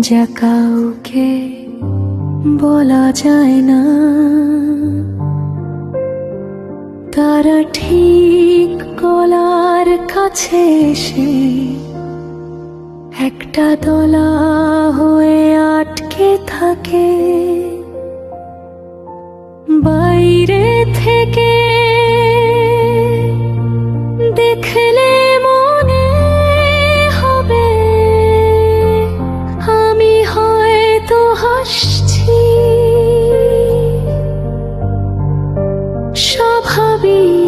যা কাউকে বলা যায় না। তারা ঠিক গলার কাছে এসে একটা দলা হয়ে আটকে থাকে। বাইরে থেকে দেখলে স্বাভাবিক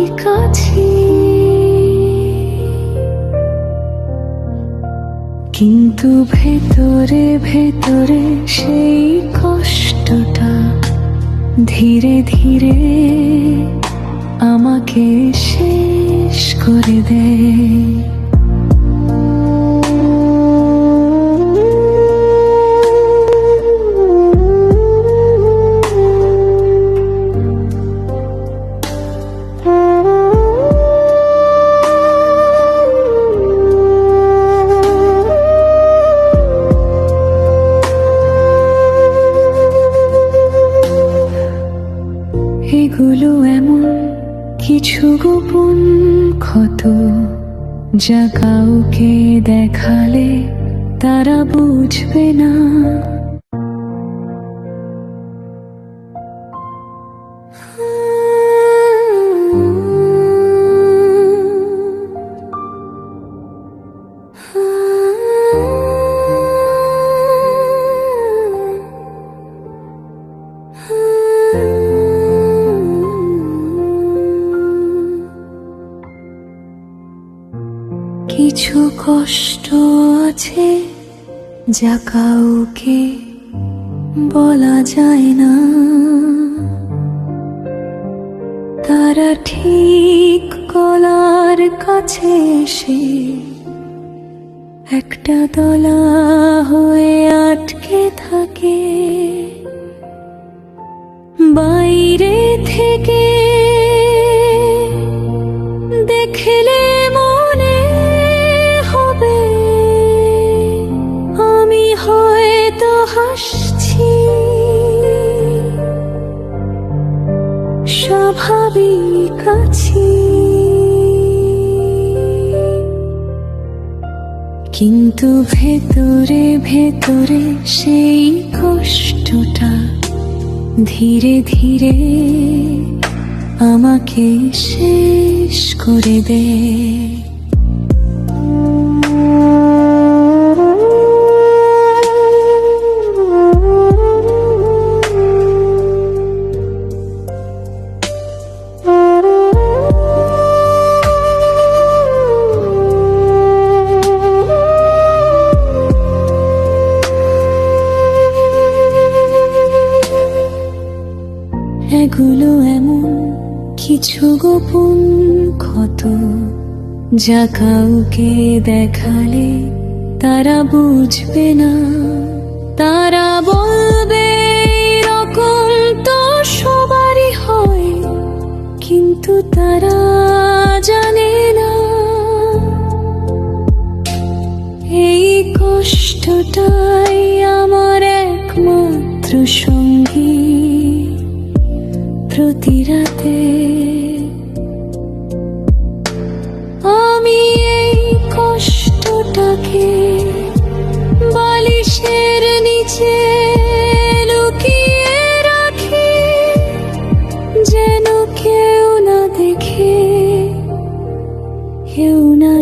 কিন্তু ভেতরে ভেতরে সেই কষ্টটা ধীরে ধীরে আমাকে শেষ করে দেয় এগুলো এমন কিছু গোপন ক্ষত যা কাউকে দেখালে তারা বুঝবে না। কষ্ট আছে, যা কাউকে বলা যায় না। তারা ঠিক গলার কাছে এসে একটা দলা হয়ে আটকে থাকে। বাইরে থেকে স্বাভাবিক কিন্তু ভেতরে ভেতরে সেই কষ্টটা ধীরে ধীরে আমাকে শেষ করে দেয় গোপন ক্ষত যা কাউকে দেখালে তারা বুঝবে না। তারা বলবে, এরকম তো সবারই হয়, কিন্তু তারা জানে না। এই কষ্টটাই আমার একমাত্র সঙ্গী প্রতি রাতে।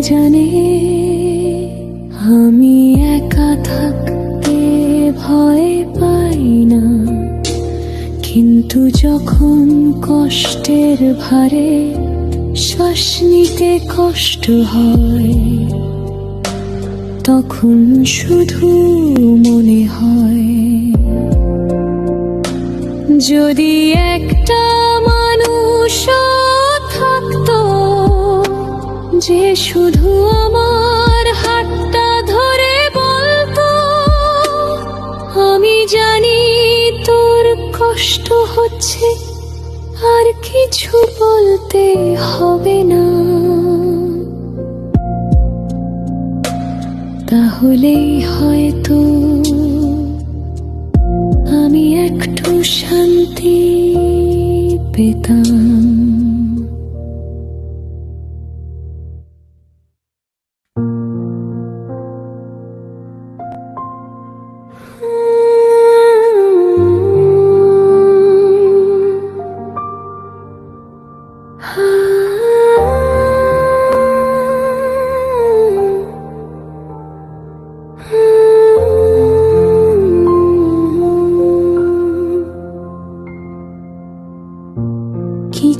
জানে আমি একা থাকতে ভয় পাই না। কিন্তু যখন কষ্টের ভারে শ্বাস নিতে কষ্ট হয়, তখন শুধু মনে হয়, যদি একটা মানুষ যে শুধু আমার হাতটা ধরে বলতো, আমি জানি তোর কষ্ট হচ্ছে, আর কিছু বলতে হবে না। তাহলেই হয়তো আমি একটু শান্তি পেতাম।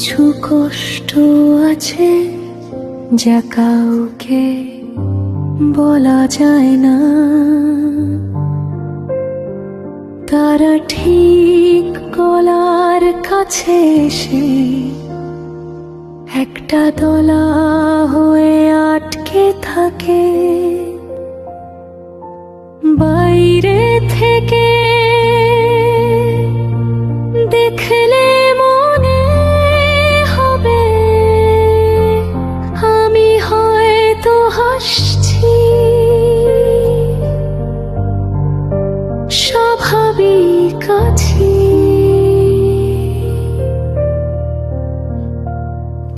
কিছু কষ্ট আছে যা কাউকে বলা যায় না। তারা ঠিক গলার কাছে এসে একটা দলা হয়ে আটকে থাকে। বাইরে থেকে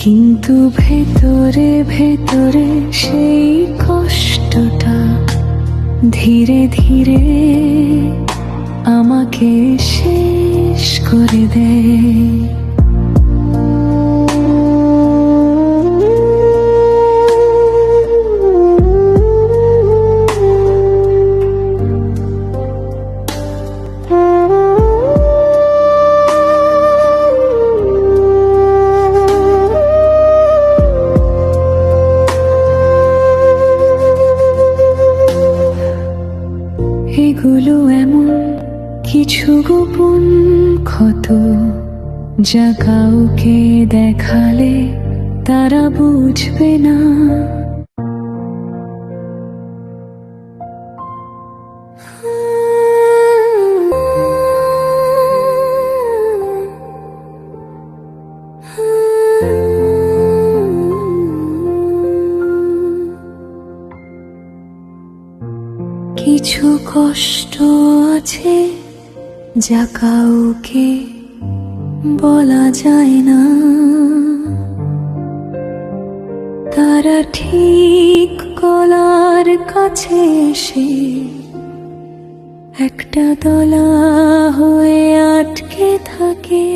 কিন্তু ভেতরে ভেতরে সেই কষ্টটা ধীরে ধীরে আমাকে শেষ করে দেয়। যা কাউকে দেখালে তারা বুঝবে না। কিছু কষ্ট আছে যা কাউকে বলা যায় না। তারা ঠিক গলার কাছে এসে একটা দলা হয়ে আটকে থাকে।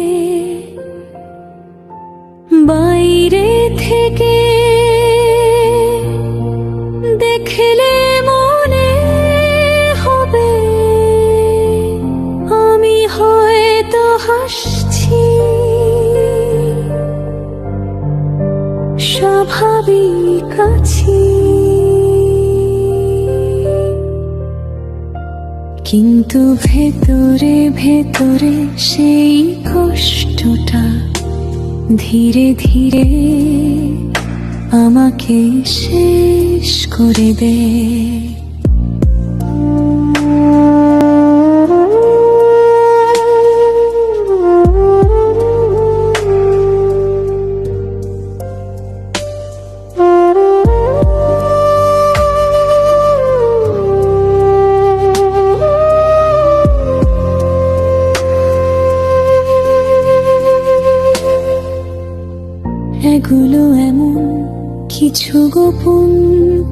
বাইরে থেকে দেখলে মনে হবে, আমি হয়তো হাসছি স্বাভাবিক আছি কিন্তু ভেতরে ভেতরে সেই কষ্টটা ধীরে ধীরে আমাকে শেষ করে দেয় এগুলো এমন কিছু গোপন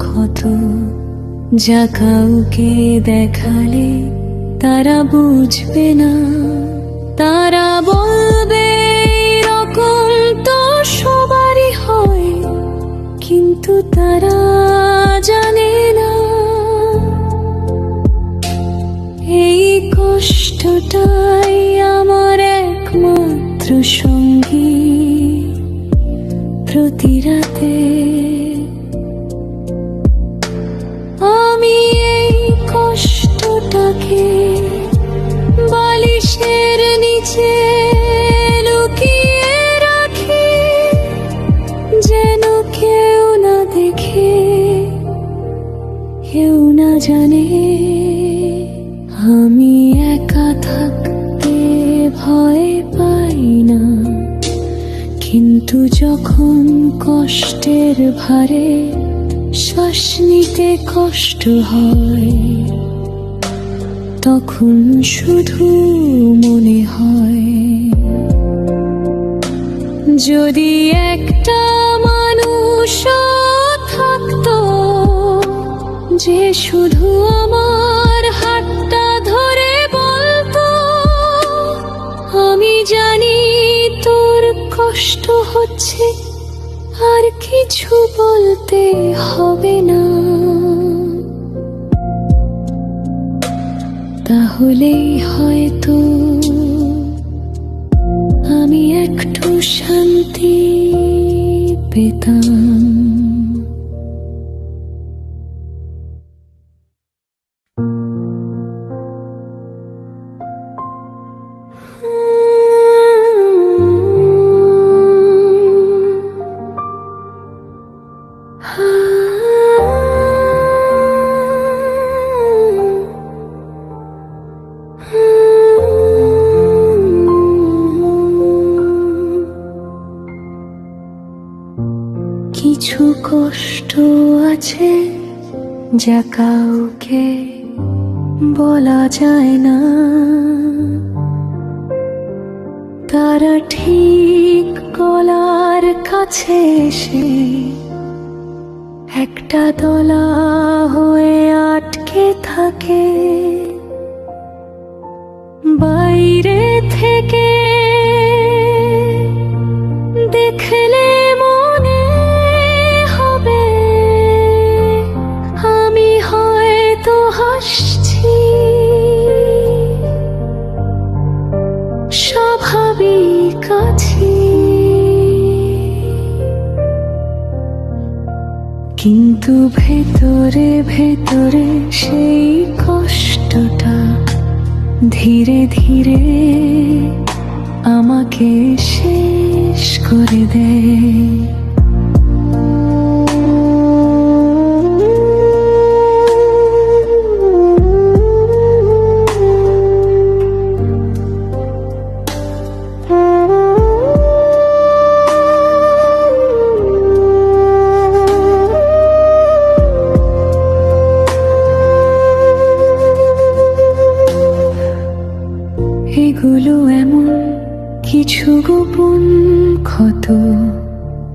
ক্ষত যা কাউকে দেখালে তারা বুঝবে না। তারা বলবে, এরকম তো সবারই হয়, কিন্তু তারা জানে না। এই কষ্টটাই কেউ না জানে আমি একা থাকতে ভয় পাই না। কিন্তু যখন কষ্টের ভারে শ্বাস নিতে কষ্ট হয়, তখন শুধু মনে হয়, যদি একটা যে শুধু আমার হাতটা ধরে বলতো, আমি জানি তোর কষ্ট হচ্ছে, আর কিছু বলতে হবে না। তাহলেই হয়তো আমি একটু শান্তি পেতাম। কষ্ট আছে যা কাউকে বলা যায় না। তারা ঠিক গলার কাছে এসে একটা দলা হয়ে আটকে থাকে। বাইরে থেকে কিন্তু ভেতরে ভেতরে সেই কষ্টটা ধীরে ধীরে আমাকে শেষ করে দেয়।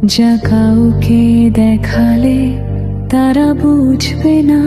যা কাউকে দেখালে তারা বুঝবে না।